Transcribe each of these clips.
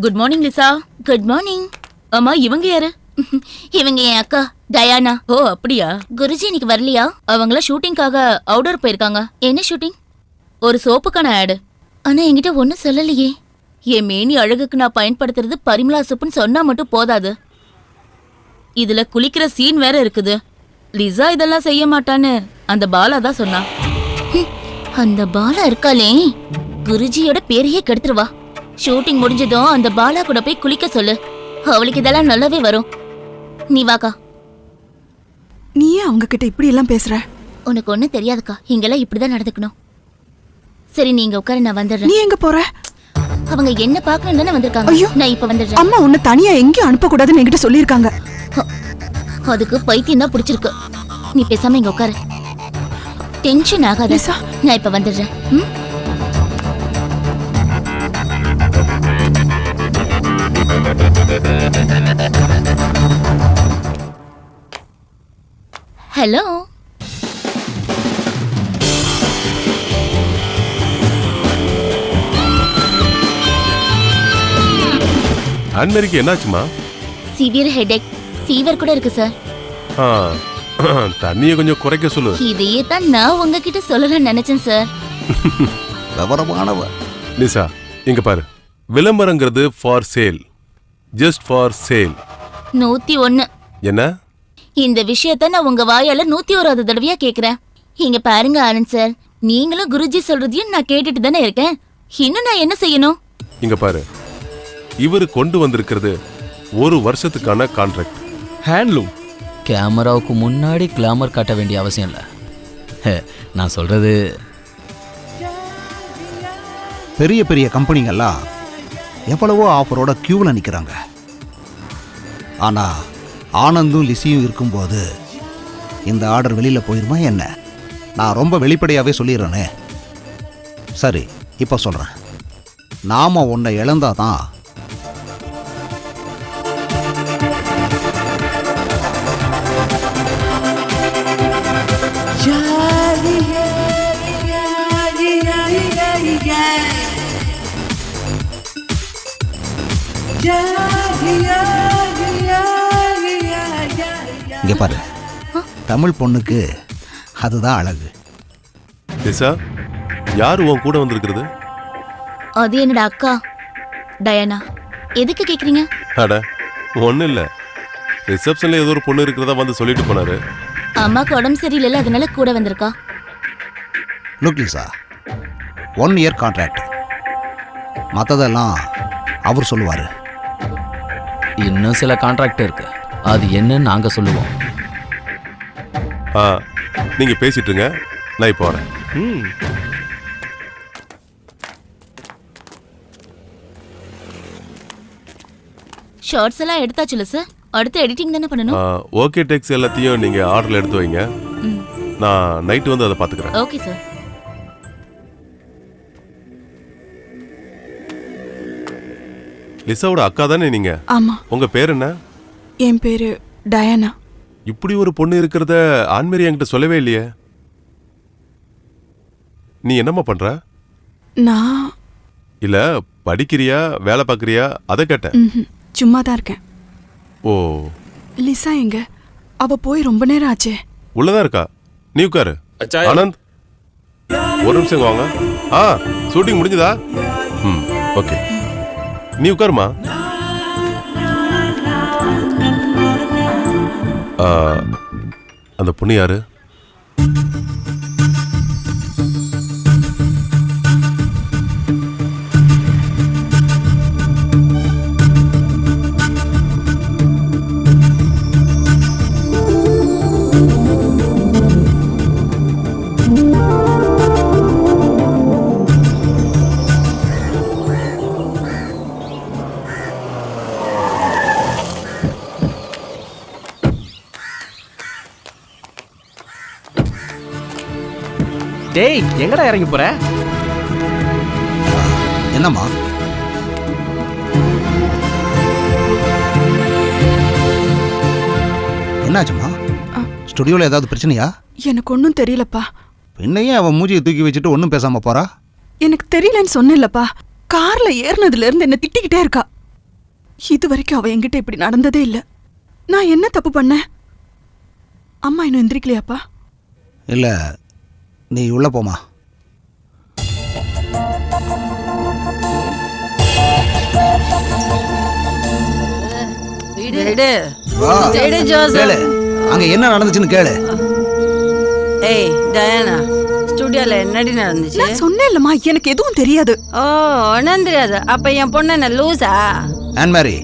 Good morning Lisa good morning அம்மா இவங்க யாரு? இவங்க என் அக்கா டயானா. ஓ அப்படியா? குருஜி இன்னைக்கு வரலையா? அவங்கள ஷூட்டிங்காக அவுடோர் போயிருக்காங்க. என்ன ஷூட்டிங்? ஒரு சோப்புக்கான ஆடு. ஆனா என்கிட்ட ஒன்னும் சொல்லலையே. என் மேனி அழகுக்கு நான் பயன்படுத்துறது பரிமளா சோப்புன்னு சொன்னா மட்டும் போதாது. இதுல குளிக்கிற சீன் வேற இருக்குது. லிசா இதெல்லாம் செய்ய மாட்டான்னு அந்த பாலா தான் சொன்னா. அந்த பாலா இருக்காளே. குருஜியோட பேரையே கெடுத்துருவா. ஷூட்டிங் முடிஞ்சதும் அந்த பாலா கூட போய் குளிக்க சொல்லு. அவளுக்கு இதெல்லாம் நல்லாவே வரும். நீ வாக்கா. நீ ஏன் அவங்க கிட்ட இப்படி எல்லாம் பேசுற? உனக்கு ஒண்ணும் தெரியாதுக்கா. இங்கெல்லாம் இப்படிதான் நடந்துக்கணும். சரி நீங்க உட்கார நான் வந்துடுறேன். நீ எங்க போற? அவங்க என்ன பார்க்கணும் தானே வந்திருக்காங்க. ஐயோ. நான் இப்ப வந்துடுறேன். அம்மா உன்னை தனியா எங்கேயும் அனுப்ப கூடாதுன்னு என்கிட்ட சொல்லியிருக்காங்க. அதுக்கு பைத்தியம் தான் பிடிச்சிருக்கு. நீ பேசாம இங்க உட்காரு. டென்ஷன் ஆகாத. லிசா. நான் இப்ப வந்துடுறேன். ம்? ஹலோ ஆன்மேரிக்கு என்னாச்சுமா? சிவியர் ஹெடேக் ஃபீவர் கூட இருக்கு சார் தண்ணியை கொஞ்சம் குறைக்க சொல்லு. இதையே தான் நான் உங்ககிட்ட சொல்லணும்னு நினைச்சேன் சார் விவரமானவ நிசா இங்க பாரு. விளம்பரங்கிறது for sale just for sale நூத்தி ஒன்னு என்ன? இந்த விஷயத்த நான் உங்க வாயால நூத்தி ஓராவது தடவையா கேக்குறேன். இங்க பாருங்க ஆனந்த் சார். நீங்களும் குருஜி சொல்றதையும் நான் கேட்டுட்டு தானே இருக்கேன். இன்னும் நான் என்ன செய்யணும்? இங்க பாரு. இவர் கொண்டு வந்திருக்கிறது ஒரு வருஷத்துக்கான கான்ட்ராக்ட் ஹேண்ட்லூம் கேமராவுக்கு முன்னாடி கிளாமர் காட்ட வேண்டிய அவசியம் இல்லை. ஹே, நான் சொல்றது பெரிய பெரிய கம்பெனிங்கெல்லாம் எவ்வளவோ ஆஃபரோட க்யூவில் நிற்கிறாங்க ஆனால் ஆனந்தும் லிசியும் இருக்கும்போது இந்த ஆர்டர் வெளியில் போயிருமா என்ன? நான் ரொம்ப வெளிப்படையாகவே சொல்லிடுறேனே. சரி இப்போ சொல்கிறேன் நாம் உன்னை இழந்தாதான் இங்கே பாரு. தமிழ் பொண்ணுக்கு அதுதான் அழகு. நிசா யார் உன் கூட வந்திருக்கிறது? அது என்னோட அக்கா டயானா. எதுக்கு கேக்குறீங்க? அட ஒன்றும் இல்லை. ரிசப்ஷனில் ஏதோ ஒரு பொண்ணு இருக்கிறதா வந்து சொல்லிட்டு போனாரு. அம்மாக்கு உடம்பு சரியில்லைல்ல அதனால கூட வந்திருக்கா? Look Lisa one year contract மற்றதெல்லாம் அவர் சொல்லுவார். இன்னும் சில கான்ட்ராக்ட் இருக்கு. அது என்னன்னு நாங்க சொல்லுவோம். ஆ நீங்கள் பேசிட்டுங்க நான் இப்போ வரேன். ம். ஷார்ட்ஸ் எல்லாம் எடுத்தாச்சுல சார் அடுத்து எடிட்டிங் தானே பண்ணணும்? ஓகே டெக்ஸ் எல்லாத்தையும் நீங்கள் ஆர்டரில் எடுத்து வைங்க. நான் நைட்டு வந்து அதை பார்த்துக்கிறேன். ஓகே சார் லிசாவோட அக்கா தானே நீங்கள் ஆமா. உங்கள் பேர் என்ன? என் பேரு டயானா. இப்படி ஒரு பொண்ணு இருக்கிறத ஆண்மேரி என்கிட்ட சொல்லவே இல்லையே. நீ என்னம்மா பண்ற? நான் இல்ல படிக்கிறியா வேலை பார்க்கறியா? அதை கேட்டேன். சும்மா தான் இருக்கேன். ஓ. லிசா எங்க? அவ போய் ரொம்ப நேரம் ஆச்சே. உள்ளதான் இருக்கா? நீ உட்காரு. ஆனந்த். ஒரு நிமிஷம் இங்க வாங்க. ஆ ஷூட்டிங் முடிஞ்சதா? ம் ஓகே நீ உட்காருமா? அந்த பொண்ணு யாரு? டேய் எங்கடா இறங்கி போற? என்னம்மா? என்னாச்சும்மா? ஸ்டுடியோவில் ஏதாவது பிரச்சனையா? எனக்கு ஒன்றும் தெரியலப்பா. பின்னையே அவன் மூஞ்சியை தூக்கி வச்சுட்டு ஒன்றும் பேசாமல் போறா? எனக்கு தெரியலன்னு சொன்னேன்லப்பா. கார்ல ஏறினதுல இருந்து என்ன திட்டிக்கிட்டே இருக்கா. இது வரைக்கும் அவ என்கிட்ட இப்படி நடந்ததே இல்ல. நான் என்ன தப்பு பண்ணேன்? அம்மா இன்னும் எந்திரிக்கலையாப்பா? இல்லை நீ உள்ளே போமா கேளு. அங்கே என்ன நடந்துச்சுன்னு கேளு. ஏய் டயானா ஸ்டுடியோல என்னடி நடந்துச்சு? நான் சொன்னேன்லம்மா எனக்கு எதுவும் தெரியாது. ஓ ஒன்றும் தெரியாது. அப்ப என் பொண்ணு என்ன லூசா? ஆன் மேரி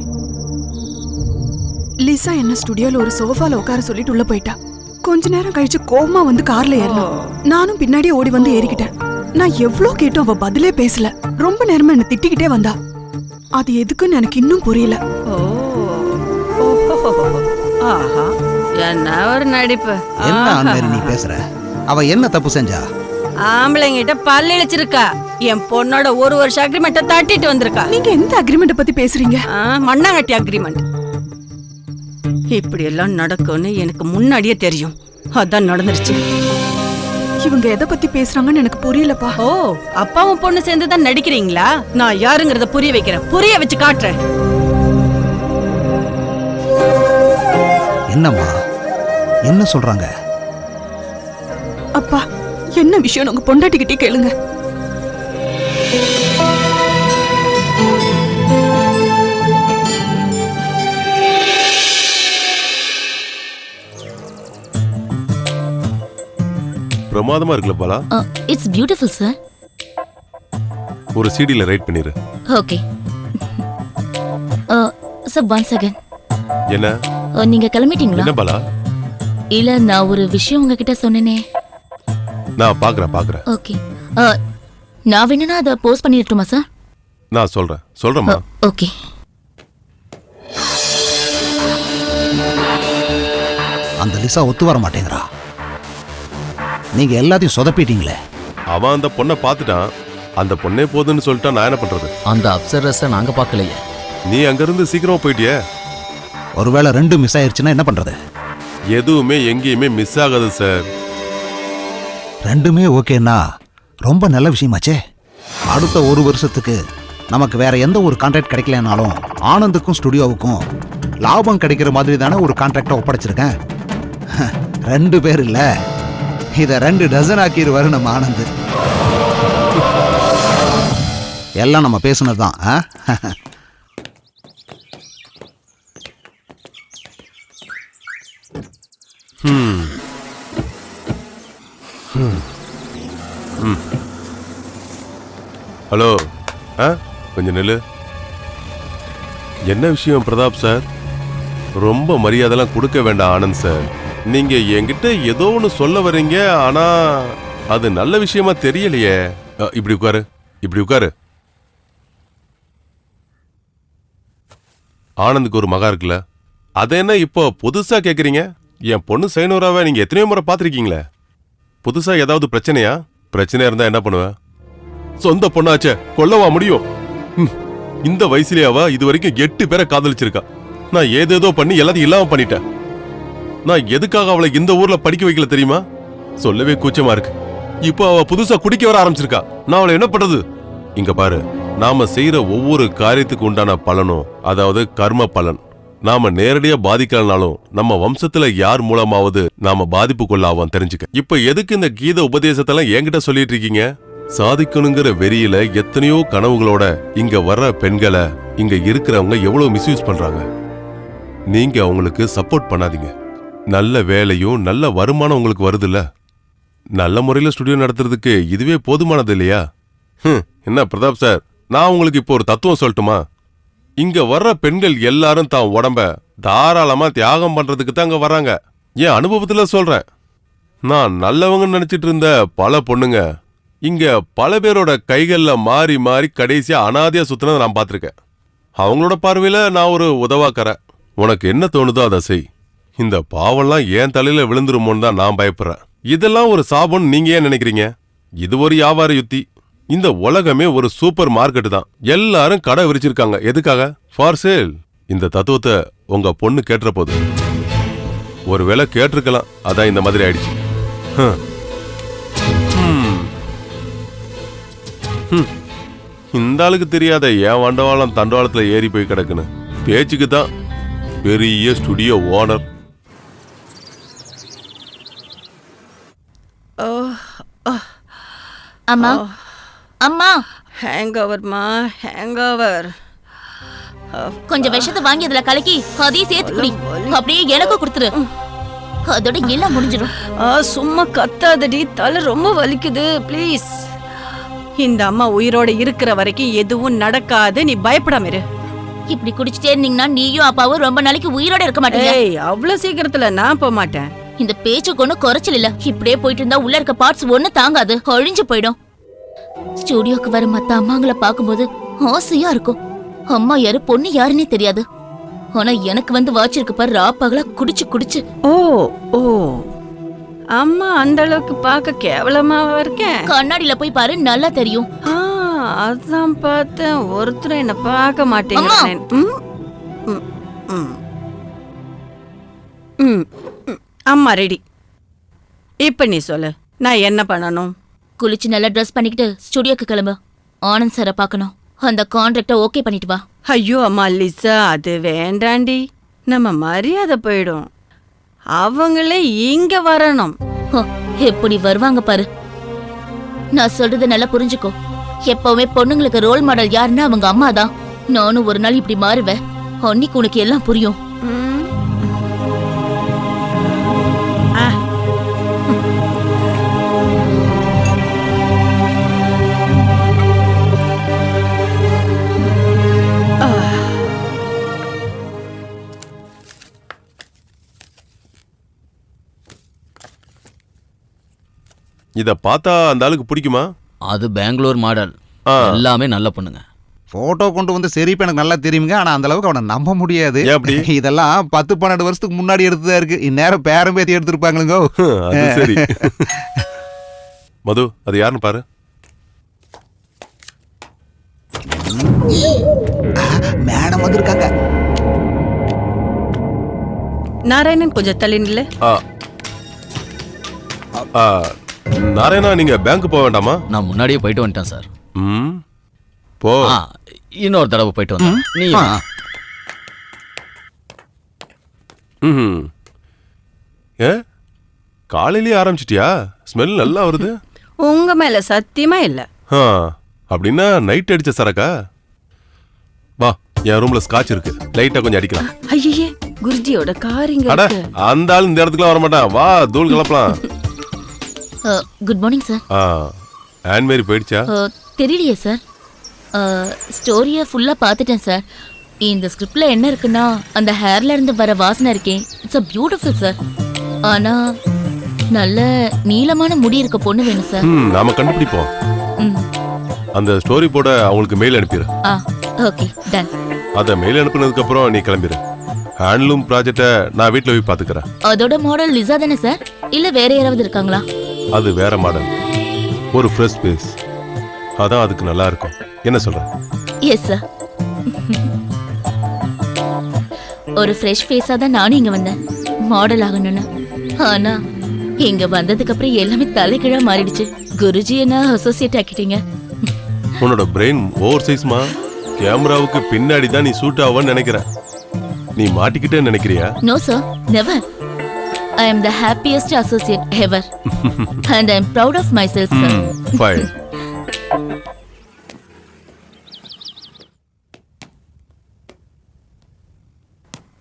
லிசா என்ன ஸ்டுடியோல ஒரு சோஃபால உட்கார சொல்லிட்டு உள்ள போயிட்டா. கொஞ்ச நேரம் கழிச்சு கோவமா வந்து கார்ல ஏறினோம் நானும் பின்னாடி ஓடி வந்து ஏறிக்கிட்டேன். நான் எவ்ளோ கேட்டும் அவ பதிலே பேசல. ரொம்ப நேரமா என்ன திட்டிக்கிட்டே வந்தா. அது எதுக்குன்னு எனக்கு இன்னும் புரியல. ஓ ஓஹோ. ஆஹா. என்ன ஒரு நடிப்பு. என்ன நீ பேசுற? அவ என்ன தப்பு செஞ்சா? ஆம்பளைங்கிட்ட பல்லு இழைச்சிருக்கா. என் பொண்ணோட ஒரு வருஷம் அக்ரிமெண்ட்டை தட்டிட்டு வந்திருக்கா. நீங்க எந்த அக்ரிமெண்ட் பத்தி பேசுறீங்க? மண்ணாங்கட்டி அக்ரிமெண்ட் இப்படி எல்லாம் நடக்கும்னு எனக்கு முன்னாடியே தெரியும். அதான் நடந்துருச்சு. இவங்க எதை பத்தி பேசுறாங்கன்னு எனக்கு புரியலப்பா. ஓ அப்பாவும் பொண்ணு சேர்ந்து தான் நடிக்கிறீங்களா? நான் யாருங்கிறத புரிய வைக்கிறேன். புரிய வச்சு காட்டுறேன். என்னம்மா? என்ன சொல்றாங்க? அப்பா என்ன விஷயம்? உங்க பொண்டாட்டிக்கிட்டே கேளுங்க. பிரமாதமா இருக்குல்ல பாலா? இட்ஸ் பியூட்டிஃபுல் சார் ஒரு சிடியில் ரைட் பண்ணிரு. ஓகே. சார் ஒன் செகண்ட் என்ன? நீங்க கிளம்பிட்டீங்களா? என்ன பாலா? இல்ல நான் ஒரு விஷயம் உங்ககிட்ட சொன்னேனே. நான் பார்க்கறேன் பார்க்கறேன் ஓகே. நான் வேணும்னா அதை போஸ்ட் பண்ணிடட்டுமா சார் நான் சொல்றேன். சொல்றேம்மா. ஓகே. அந்த லிசா ஒத்து வர மாட்டேங்கிறா. நீங்க எல்லாத்தையும் சொதப்பிட்டீங்களே. அவன் அந்த பொண்ணை பார்த்துட்டான். அந்த பொண்ணே போதுன்னு சொல்லிட்டா நான் என்ன பண்றது? அந்த அப்சரஸை நாங்க பார்க்கலையே. நீ அங்கிருந்து சீக்கிரமா போயிட்டியே? ஒருவேளை ரெண்டு மிஸ் ஆயிருச்சுன்னா என்ன பண்றது? எதுவுமே எங்கேயுமே மிஸ் ஆகாது சார் ரெண்டுமே ஓகேன்னா ரொம்ப நல்ல விஷயமாச்சே. அடுத்த ஒரு வருஷத்துக்கு நமக்கு வேற எந்த ஒரு கான்ட்ராக்ட் கிடைக்கலனாலும் ஆனந்துக்கும் ஸ்டுடியோவுக்கும் லாபம் கிடைக்கிற மாதிரி தானே ஒரு கான்ட்ராக்டை ஒப்படைச்சிருக்கேன். ரெண்டு பேர் இல்ல. இதை ரெண்டு டசன் ஆக்கிடுவாரு நம்ம ஆனந்த். எல்லாம் நம்ம பேசுனது தான் ஹலோ ஆ? கொஞ்சம் நெல் என்ன விஷயம் பிரதாப் சார்? ரொம்ப மரியாதைலாம் கொடுக்க வேண்டாம் ஆனந்த் சார். நீங்க என்கிட்ட ஏதோ ஒன்று சொல்ல வர்றீங்க ஆனா அது நல்ல விஷயமா தெரியலையே. அ, இப்படி உட்காரு இப்படி உட்காரு. ஆனந்துக்கு ஒரு மகா இருக்குல்ல. அதை என்ன இப்போ புதுசா கேக்குறீங்க? என் பொண்ணு சைனூராவை நீங்க எத்தனையோ முறை பார்த்திருக்கீங்களே. புதுசா ஏதாவது பிரச்சனையா? பிரச்சனையா இருந்தா என்ன பண்ணுவ? சொந்த பொண்ணாச்சே கொல்லவா முடியும். ம், இந்த வயசுலயே அவ இது வரைக்கும் எட்டு பேரை காதலிச்சிருக்கா. நான் ஏதேதோ பண்ணி எல்லாத்தையும் இல்லாம பண்ணிட்டேன். நான் எதுக்காக அவளை இந்த ஊர்ல படிக்க வைக்கல தெரியுமா? சொல்லவே கூச்சமா இருக்கு. இப்போ அவ புதுசா குடிக்க வர ஆரம்பிச்சிருக்கா. நான் அவளை என்ன பண்றது? இங்க பாரு நாம செய்யற ஒவ்வொரு காரியத்துக்கு உண்டான பலனும் அதாவது கர்ம பலன். நாம நேரடியா பாதிக்கலனாலும் நம்ம வம்சத்துல யார் மூலமாவது நாம பாதிப்புக்குள்ளாவோம் தெரிஞ்சுக்க. இப்ப எதுக்கு இந்த கீத உபதேசத்தெல்லாம் என்கிட்ட சொல்லிட்டு இருக்கீங்க? சாதிக்கணுங்கிற வெறியில எத்தனையோ கனவுகளோட இங்க வர்ற பெண்களை இங்க இருக்கிறவங்க எவ்வளவு மிஸ்யூஸ் பண்றாங்க? நீங்க அவங்களுக்கு சப்போர்ட் பண்ணாதீங்க. நல்ல வேலையும் நல்ல வருமானம் உங்களுக்கு வருதுல்ல? நல்ல முறையில் ஸ்டுடியோ நடத்துறதுக்கு இதுவே போதுமானது இல்லையா? ஹம், என்ன பிரதாப் சார் நான் உங்களுக்கு இப்போ ஒரு தத்துவம் சொல்லட்டுமா? இங்க வர்ற பெண்கள் எல்லாரும் தான் உடம்ப தாராளமா தியாகம் பண்றதுக்கு தான் அங்க வர்றாங்க. என் அனுபவத்துல சொல்றேன். நான் நல்லவங்கன்னு நினைச்சிட்டு இருந்த பல பொண்ணுங்க இங்க பல பேரோட கைகள்ல மாறி மாறி கடைசியா அனாதையா சுத்தினதை நான் பார்த்துருக்கேன். அவங்களோட பார்வையில நான் ஒரு உதவாக்கறேன் உனக்கு என்ன தோணுதோ அதை செய். இந்த பாவம்லாம் ஏன் தலையில விழுந்துருமோன்னு தான் நான் பயப்படுறேன். இதெல்லாம் ஒரு சாபம்னு நீங்க ஏன் நினைக்கிறீங்க? இது ஒரு வியாபார யுத்தி. இந்த உலகமே ஒரு சூப்பர் மார்க்கெட் தான். எல்லாரும் கடை விரிச்சிருக்காங்க. எதுக்காக? ஃபார் சேல் இந்த தத்துவத்தை உங்க பொண்ணு கேட்டுற போது ஒருவேளை கேட்டிருக்கலாம். அதான் இந்த மாதிரி ஆயிடுச்சு. இந்த ஆளுக்கு தெரியாத என் வண்டவாளம் தண்டவாளத்துல ஏறி போய் கிடக்குன்னு. பேச்சுக்கு தான் பெரிய ஸ்டுடியோ ஓனர் அம்மா. அம்மா. ஹேங் ஓவர்மா ஹேங் ஓவர் கொஞ்சம் விஷத்தை வாங்கி அதுல கலக்கி அதையும் சேர்த்து குடி. அப்படியே எனக்கும் கொடுத்துரு. அதோட எல்லாம் முடிஞ்சிடும். ஆ சும்மா கத்தாதடி. தலை ரொம்ப வலிக்குது. ப்ளீஸ் இந்த அம்மா உயிரோட இருக்கிற வரைக்கும் எதுவும் நடக்காது. நீ பயப்படாம இரு. இப்படி குடிச்சிட்டே இருந்தீங்கன்னா நீயும் அப்பாவும் ரொம்ப நாளைக்கு உயிரோட இருக்க ஏய் அவ்வளவு சீக்கிரத்துல நான் போக மாட்டேன் இந்த பேச்சுக்கு ஒன்றும் குறைச்சல் இல்ல. இப்படியே போயிட்டு இருந்தா உள்ள இருக்க பார்ட்ஸ் ஒண்ணு தாங்காது. அழிஞ்சு போயிடும். ஸ்டுடியோக்கு வர மத்த அம்மாங்களை பார்க்கும்போது ஆசையா இருக்கும். அம்மா யாரு பொண்ணு யாருன்னே தெரியாது. ஆனா எனக்கு வந்து வாச்சிருக்கு பாரு ராப்பகலா குடிச்சு குடிச்சு. ஓ ஓ. அம்மா அந்த அளவுக்கு பார்க்க கேவலமாவா இருக்கேன் கண்ணாடியில போய் பாரு நல்லா தெரியும். ஆ அதான் பார்த்தேன். ஒருத்தர் என்ன பார்க்க மாட்டேங்கிறானே ம், ம். ம், ம். அம்மா ரெடி இப்ப நீ சொல்லு நான் என்ன பண்ணணும்? குளிச்சு நல்லா ட்ரெஸ் பண்ணிக்கிட்டு ஸ்டுடியோக்கு கிளம்பு. ஆனந்த் சாரை பார்க்கணும். அந்த கான்ட்ராக்டை ஓகே பண்ணிட்டு வா. ஐயோ அம்மா லிசா அது வேண்டாண்டி. நம்ம மரியாதை போயிடும். அவங்களே இங்க வரணும். ஹோ, எப்படி வருவாங்க பாரு. நான் சொல்றது நல்லா புரிஞ்சுக்கோ. எப்பவுமே பொண்ணுங்களுக்கு ரோல் மாடல் யாருன்னா அவங்க அம்மா தான் நானும் ஒரு நாள் இப்படி மாறுவேன். அன்னைக்கு உனக்கு எல்லாம் புரியும். இத பார்த்தா அந்த ஆளுக்கு பிடிக்குமா? அது பெங்களூர் மாடல். ஆ. எல்லாமே நல்ல பொண்ணுங்க. போட்டோ கொண்டு வந்து சரிப்பு எனக்கு நல்லா தெரியுங்க. ஆனா அந்த அளவுக்கு அவனை நம்ப முடியாது? இதெல்லாம் பத்து பன்னெண்டு வருஷத்துக்கு முன்னாடி எடுத்ததா இருக்கு. இந்நேரம் பேரம் பேத்தி எடுத்திருப்பாங்களுங்கோ. அது சரி. மது அது யாருன்னு பாரு. மேடம் வந்திருக்காங்க. நாராயணன் கொஞ்சம் தள்ளி நில்லு ஆ. ஆ, நாராயணா நீங்க பேங்க் போக வேண்டாமா? நான் முன்னாடியே போயிட்டு வந்துட்டேன் சார். ம். போ. ஆ இன்னொரு தடவை போயிட்டு வந்தேன். நீ ம் ஏ? காலையிலேயே ஆரம்பிச்சிட்டியா? ஸ்மெல் நல்லா வருது. உங்க மேல சத்தியமா இல்ல. ஆ அப்படின்னா நைட் அடிச்ச சரக்கா? வா என் ரூம்ல ஸ்காட்ச் இருக்கு. லைட்டா கொஞ்சம் அடிக்கலாம். ஐயே குருஜியோட காரிங்க அட அந்த ஆள் இந்த இடத்துக்குலாம் வர மாட்டான் வா தூள் கலப்பலாம். குட் மார்னிங் சார் ஆ ஆன்மேரி போயிடுச்சா? தெரியலையே சார் ஸ்டோரியை ஃபுல்லாக பார்த்துட்டேன் சார் இந்த ஸ்கிரிப்டில் என்ன இருக்குன்னா அந்த ஹேர்ல இருந்து வர வாசனை இருக்கே. இட்ஸ் அ பியூட்டிஃபுல் சார் ஆனால் நல்ல நீளமான முடி இருக்க பொண்ணு வேணும் சார் நாம கண்டுபிடிப்போம். அந்த ஸ்டோரி போட அவங்களுக்கு மெயில் அனுப்பிடு. ஆ ஓகே டன் அதை மெயில் அனுப்புனதுக்கு அப்புறம் நீ கிளம்பிடு ஹேண்ட்லூம் ப்ராஜெக்டை நான் வீட்டில் போய் பார்த்துக்கிறேன். அதோட மாடல் லிசா தானே சார் இல்லை வேற யாராவது இருக்காங்களா? அது வேற மாடல். ஒரு ஃப்ரெஷ் பேஸ் அதான் அதுக்கு நல்லா இருக்கும் என்ன சொல்ற? எஸ் சார் ஒரு ஃப்ரெஷ் ஃபேஸாக தான் நானும் இங்கே வந்தேன். மாடல் ஆகணும்னு. ஆனா இங்க வந்ததுக்கு அப்புறம் எல்லாமே தலைகீழா மாறிடுச்சு. குருஜி என்ன அசோசியேட் ஆக்கிட்டீங்க? உன்னோட பிரெயின் ஓவர் சைஸ்மா கேமராவுக்கு பின்னாடி தான் நீ சூட் ஆவன்னு நினைக்கிற. நீ மாட்டிக்கிட்டே நினைக்கிறியா? No sir never I am the happiest associate ever and I am proud of myself sir fine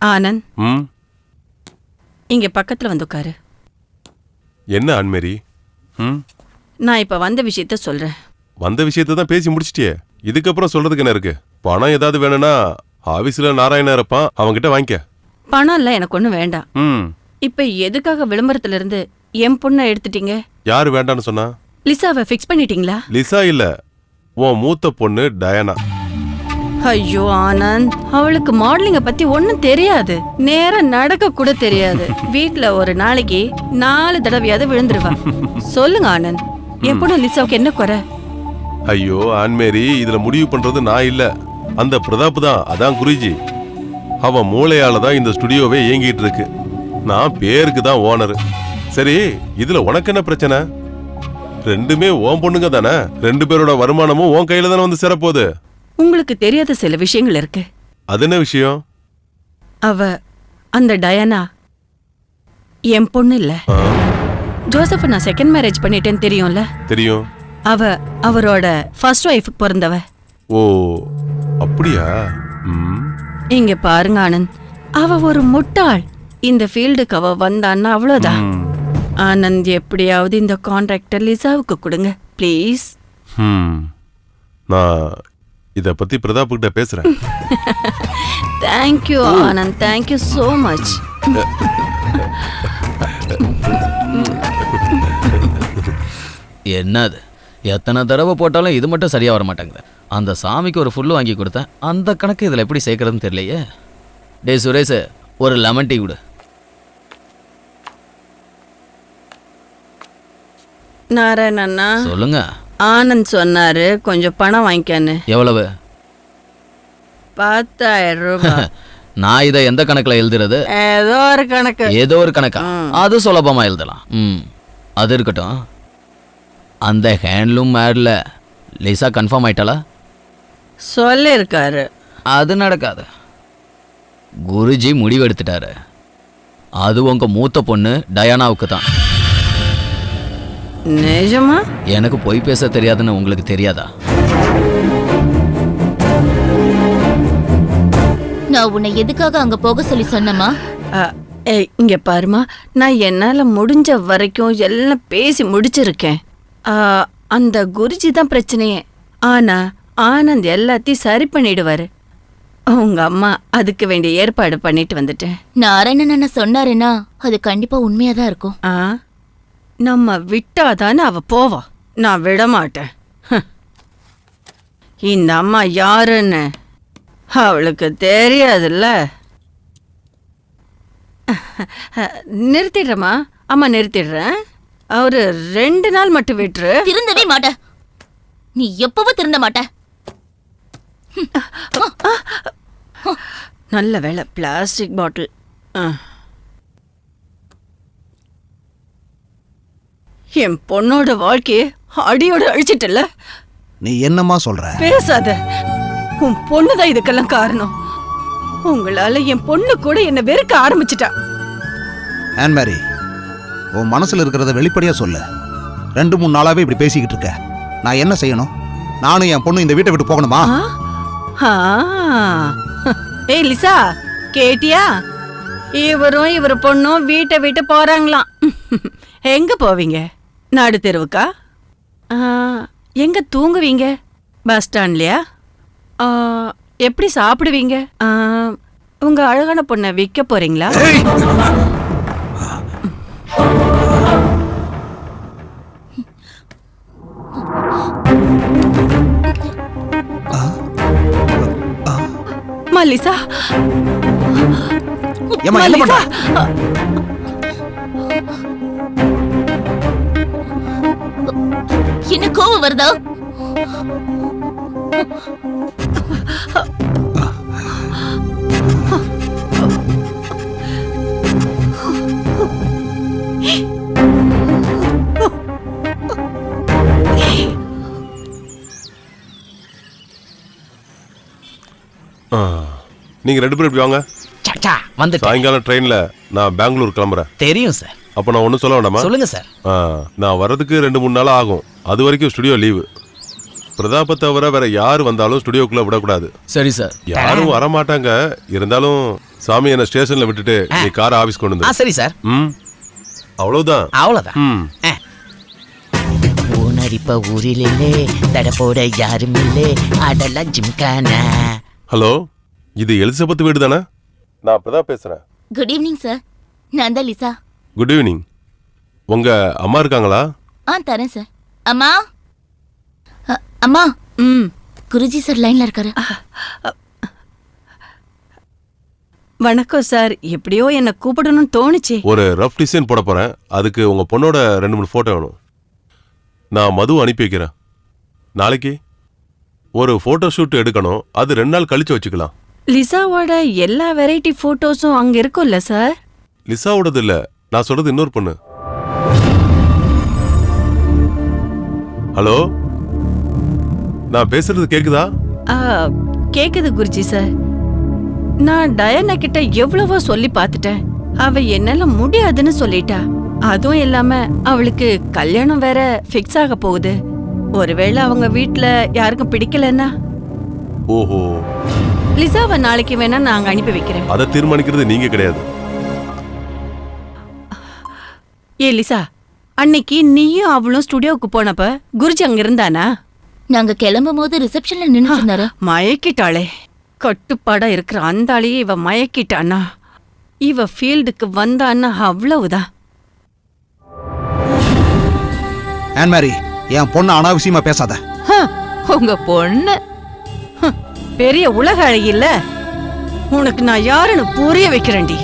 Anand. ம்? இங்க பக்கத்துல வந்து உட்காரு. என்ன அன்மேரி? ம்? நான் இப்ப வந்த விஷயத்த சொல்றேன். வந்த விஷயத்தை தான் பேசி முடிச்சிட்டியே. இதுக்கப்புறம் சொல்றதுக்கு என்ன இருக்கு? பணம் ஏதாவது வேணும்னா ஆபீஸ்ல நாராயணன் இருப்பான் அவன்கிட்ட வாங்கிக்க. பணம் இல்ல எனக்கு ஒண்ணும் வேண்டாம். ம். இப்ப எதுக்காக விளம்பரத்துல இருந்து என் பொண்ணை எடுத்துட்டீங்க? யாரு வேண்டான்னு சொன்னா? லிசாவை ஃபிக்ஸ் பண்ணிட்டீங்களா? லிசா இல்ல உன் மூத்த பொண்ணு டயனா. ஐயோ ஆனந்த். அவளுக்கு மாடலிங்க பத்தி ஒண்ணும் தெரியாது. நேரா நடக்க கூட தெரியாது. வீட்ல ஒரு நாளைக்கு நாலு தடவையாவது விழுந்துருவா. சொல்லுங்க ஆனந்த். என் பொண்ணு லிசாவுக்கு என்ன குறை? ஐயோ ஆன்மேரி இதுல முடிவு பண்றது நான் இல்ல. அந்த பிரதாப் தான் அதான் குருஜி. அவன் மூளையால தான் இந்த ஸ்டுடியோவே இயங்கிட்டு இருக்கு. நான் பேருக்கு தான் ஓனர். சரி இதுல உனக்கு என்ன பிரச்சனை? ரெண்டுமே ஓன் பொண்ணுங்க தானே? ரெண்டு பேரோட வருமானமும் உன் கையில தானே வந்து சேரப்போகுது. உங்களுக்கு தெரியாத சில விஷயங்கள் இருக்கு. அது என்ன விஷயம்? அவ அந்த டயானா என் பொண்ணு இல்ல. ஜோசப் நான் செகண்ட் மேரேஜ் பண்ணிட்டேன்னு தெரியும்ல? தெரியும். அவ அவரோட ஃபர்ஸ்ட் ஒய்ஃபுக்கு பிறந்தவ. ஓ அப்படியா? இங்க பாருங்க ஆனந்த் அவ ஒரு முட்டாள். இந்த ஃபீல்டுக்கு அவ வந்தான்னா அவ்வளவுதான். ம். ஆனந்த் எப்படியாவது இந்த கான்ட்ராக்டர் லிசாவுக்கு கொடுங்க ப்ளீஸ் ம். நான் இத பத்தி பிரதாப் கிட்ட பேசுறேன். Thank you Anand. Thank you so much என்னது? எத்தனை தடவை போட்டாலும் இது மட்டும் சரியா வர மாட்டேங்குது. அந்த சாமிக்கு ஒரு ஃபுல்லு வாங்கி கொடுத்தேன். அந்த கணக்கு இதில் எப்படி சேர்க்கறதுன்னு தெரியலையே. டேய் சுரேஷ் ஒரு லெமன் டீ கொடு. நாராயணண்ணா. சொல்லுங்க. ஆனந்த் சொன்னாரு கொஞ்சம் பணம் வாங்கிக்கன்னு. எவ்வளவு? பத்தாயிரம் ரூபாய் நான் இதை எந்த கணக்கில் எழுதுறது? ஏதோ ஒரு கணக்கு. ஏதோ ஒரு கணக்கா? அது சுலபமா எழுதலாம். ம். அது இருக்கட்டும். அந்த ஹேண்ட்லூம் மேடில் லிசா கன்ஃபார்ம் ஆயிட்டாளா? சொல்லியிருக்காரு. அது நடக்காது. குருஜி முடிவெடுத்துட்டாரு. அது உங்க மூத்த பொண்ணு டயானாவுக்கு தான் நிஜமா? எனக்கு பொய் பேச தெரியாதுன்னு உங்களுக்கு தெரியாதா? நான் உன்னை எதுக்காக அங்க போக சொல்லி சொன்னமா ஏய் இங்க பாருமா நான் என்னால முடிஞ்ச வரைக்கும் எல்லாம் பேசி முடிச்சிருக்கேன். ஆ, அந்த குருஜி தான் பிரச்சனையே. ஆனா ஆனந்த் எல்லாத்தையும் சரி பண்ணிடுவாரு. உங்க அம்மா அதுக்கு வேண்டிய ஏற்பாடு பண்ணிட்டு வந்துட்டேன். நாராயணன் அண்ணா சொன்னாருன்னா அது கண்டிப்பா உண்மையா தான் இருக்கும். ஆ? நம்ம விட்டாதானே அவ போவா? நான் விட மாட்டேன் ஹ். இந்த அம்மா யாருன்னு அவளுக்கு தெரியாதுல்ல. நிறுத்திடுறேம்மா. அம்மா நிறுத்திடுறேன். அவரு ரெண்டு நாள் மட்டும் விட்டுரு. திருந்தவே மாட்ட. நீ எப்பவும் திருந்த மாட்ட. நல்ல வேலை பிளாஸ்டிக் பாட்டில் ஆ. என் பொண்ணோட வாழ்க்கையை அடியோட அழிச்சிட்டல நீ என்னம்மா சொல்ற? பேசாத. உன் பொண்ணுதான் இதுக்கெல்லாம் காரணம். உங்களால என் பொண்ணு கூட என்ன வெறுக்க ஆரம்பிச்சிட்டா. ஆன் மேரி உன் மனசுல இருக்கிறத வெளிப்படையா சொல்லு. ரெண்டு மூணு நாளாவே இப்படி பேசிக்கிட்டு இருக்க. நான் என்ன செய்யணும்? நானும் என் பொண்ணு இந்த வீட்டை விட்டு போகணுமா? ஆ? ஏய் லிசா கேட்டியா? இவரும் இவர் பொண்ணும் வீட்டை விட்டு போறாங்களாம். எங்க போவீங்க? நாடு தெருவுக்கா? ஆ, எங்க தூங்குவீங்க? பஸ் ஸ்டாண்ட்லயா? ஆ, எப்படி சாப்பிடுவீங்க? உங்க அழகான பொண்ணை விற்க போறீங்களா? மல்லிசா! ஏம்மா என்ன கோவம் வருதா. நீங்க ரெண்டு பேரும் இப்படி வாங்க. சச்சா வந்துட்டேன். சாயங்காலம் ட்ரெயின்ல நான் பெங்களூர் கிளம்புறேன். தெரியும் சார். அப்ப நான் ஒன்றும் சொல்ல வேண்டாமா? சொல்லுங்க சார் ஆ, நான் வர்றதுக்கு ரெண்டு மூணு நாள் ஆகும். அது வரைக்கும் ஸ்டுடியோ லீவு பிரதாபை தவிர வேற யார் வந்தாலும் ஸ்டுடியோக்குள்ள விடக்கூடாது. சரி சார் யாரும் வர மாட்டாங்க இருந்தாலும் சாமி என்ன ஸ்டேஷன்ல விட்டுட்டு நீ காரை ஆபீஸ் கொண்டு வந்து சரி சார் ம்? அவ்வளவுதான். அவ்வளோதான் ம். ஊனடிப்ப ஊரிலே தடப்போட யாரும் இல்லே அதெல்லாம் ஜிம்கானா. ஹலோ இது எலிசபெத் வீடு தானே நான் பிரதாப் பேசுறேன். குட் ஈவினிங் சார் நான் தான் லிசா. குட் ஈவினிங் உங்க அம்மா இருக்காங்களா? ஆ தரேன் சார் அம்மா? அ, அம்மா ம் குருஜி சார் லைன்ல இருக்காரு. வணக்கம் சார் எப்படியோ என்ன கூப்பிடணும்னு தோணுச்சு. ஒரு ரஃப் டிசைன் போட போறேன். அதுக்கு உங்க பொண்ணோட ரெண்டு மூணு போட்டோ வேணும். நான் மது அனுப்பி வைக்கிறேன். நாளைக்கு ஒரு போட்டோ ஷூட் எடுக்கணும். அது ரெண்டு நாள் கழிச்சு வச்சுக்கலாம். லிசாவோட எல்லா வெரைட்டி போட்டோஸும் அங்க இருக்கும்ல சார் லிசாவோடது இல்ல. நான் சொல்றது இன்னொரு பொண்ணு. ஹலோ? நான் பேசுறது கேக்குதா? ஆ, கேக்குது குருஜி சார். நான் டயனா கிட்ட எவ்வளவோ சொல்லி பார்த்துட்டேன். அவ என்னால முடியாதுன்னு சொல்லிட்டா. அதுவும் இல்லாம அவளுக்கு கல்யாணம் வேற ஃபிக்ஸ் ஆக போகுது. ஒருவேளை அவங்க வீட்ல யாருக்கும் பிடிக்கலன்னா? ஓஹோ. லிசாவை நாளைக்கு வேணா நாங்க அனுப்பி வைக்கிறேன். அதை தீர்மானிக்கிறது நீங்க கிடையாது. ஏ லிசா அன்னைக்கு நீயும் அவளும் ஸ்டுடியோவுக்கு போனப்ப குருஜி அங்க இருந்தானா? நாங்க கிளம்பும் போது ரிசப்ஷன்ல நின்று இருந்தாரு மயக்கிட்டாளே. கட்டுப்பாடா இருக்கிற அந்த ஆளையே இவ மயக்கிட்டானா? இவ ஃபீல்டுக்கு வந்தான்னா அவ்வளவுதான் ஆன் மேரி என் பொண்ணு அனாவசியமா பேசாத. ஹ, உங்க பொண்ணு. ஹ, பெரிய உலக அழகி இல்ல. உனக்கு நான் யாருன்னு புரிய வைக்கிறேன்டி.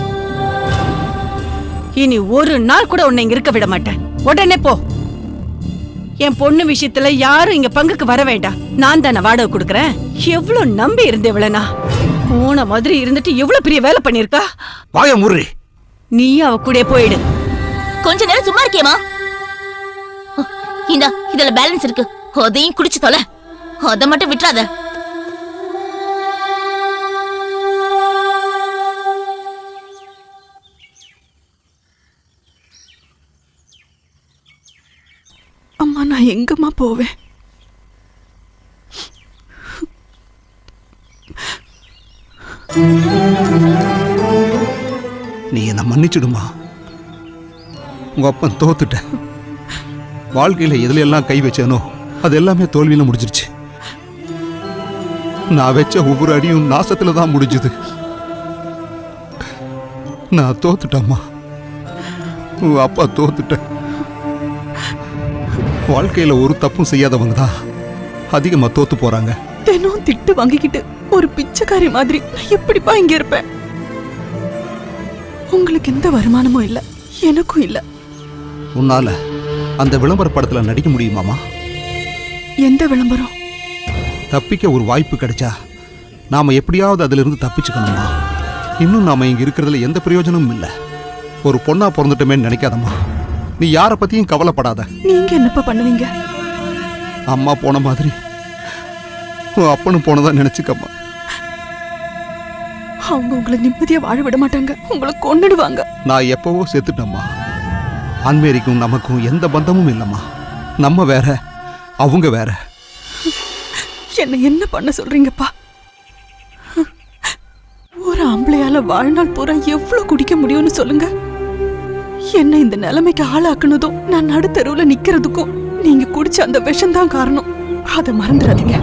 இனி ஒரு நாள் கூட உன்னை இங்க இருக்க விட மாட்டேன். உடனே போ. என் பொண்ணு விஷயத்துல யாரும் இங்க பங்குக்கு வர வேண்டாம். நான் தானே வாடகை கொடுக்கறேன். எவ்வளவு நம்பி இருந்தேவளனா போன மாதிரி இருந்துட்டு எவ்வளவு பெரிய வேலை பண்ணிருக்கா வாய முறி நீயும் அவ கூட போயிடு. கொஞ்ச நேரம் சும்மா இருக்கியமா இந்தா இதுல பேலன்ஸ் இருக்கு. அதையும் குடிச்சு தொலை. அதை மட்டும் விட்டுறாத. நான் எங்கம்மா போவேன்? நீ என்னை மன்னிச்சிடுமா? உங்க அப்பன் தோத்துட்ட. வாழ்க்கையில எதுல எல்லாம் கை வச்சேனோ அது எல்லாமே தோல்வியில முடிஞ்சிருச்சு. நான் வச்ச ஒவ்வொரு அடியும் நாசத்துல தான் முடிஞ்சுது. நான் தோத்துட்டம்மா. உங்க அப்பா தோத்துட்டேன் வாழ்க்கையில ஒரு தப்பும் செய்யாதவங்க தான் அதிகமா தோத்து போறாங்க. தினம் திட்டு வாங்கிக்கிட்டு ஒரு பிச்சைக்காரி மாதிரி நான் எப்படிப்பா இங்க இருப்பேன்? உங்களுக்கு எந்த வருமானமும் இல்ல எனக்கும் இல்ல. உன்னால அந்த விளம்பர படத்துல நடிக்க முடியுமாமா எந்த விளம்பரம்? தப்பிக்க ஒரு வாய்ப்பு கிடைச்சா நாம எப்படியாவது அதிலிருந்து தப்பிச்சுக்கணுமா இன்னும் நாம இங்க இருக்கிறதுல எந்த பிரயோஜனமும் இல்லை. ஒரு பொண்ணா பிறந்துட்டோமேன்னு நினைக்காதம்மா. நீ யாரை பத்தியும் கவலைப்படாத. நீங்க என்னப்பா பண்ணுவீங்க? அம்மா போன மாதிரி. உன் அப்பனும் போனதா நினைச்சுக்கம்மா. அவங்க உங்களை நிம்மதியா வாழ விட மாட்டாங்க. உங்களை கொன்னுடுவாங்க. நான் எப்பவோ செத்துட்டேம்மா. அன்மேரிக்கும் நமக்கும் எந்த பந்தமும் இல்லைம்மா. நம்ம வேற அவங்க வேற. என்ன என்ன பண்ண சொல்றீங்கப்பா? ஒரு ஆம்பளையால வாழ்நாள் பூரா எவ்வளவு குடிக்க முடியும்னு சொல்லுங்க. என்ன இந்த நிலைமைக்கு ஆளாக்குனதும் நான் நடுத்தருவுல நிக்கிறதுக்கும் நீங்க குடிச்ச அந்த விஷம்தான் காரணம். அதை மறந்துடாதீங்க.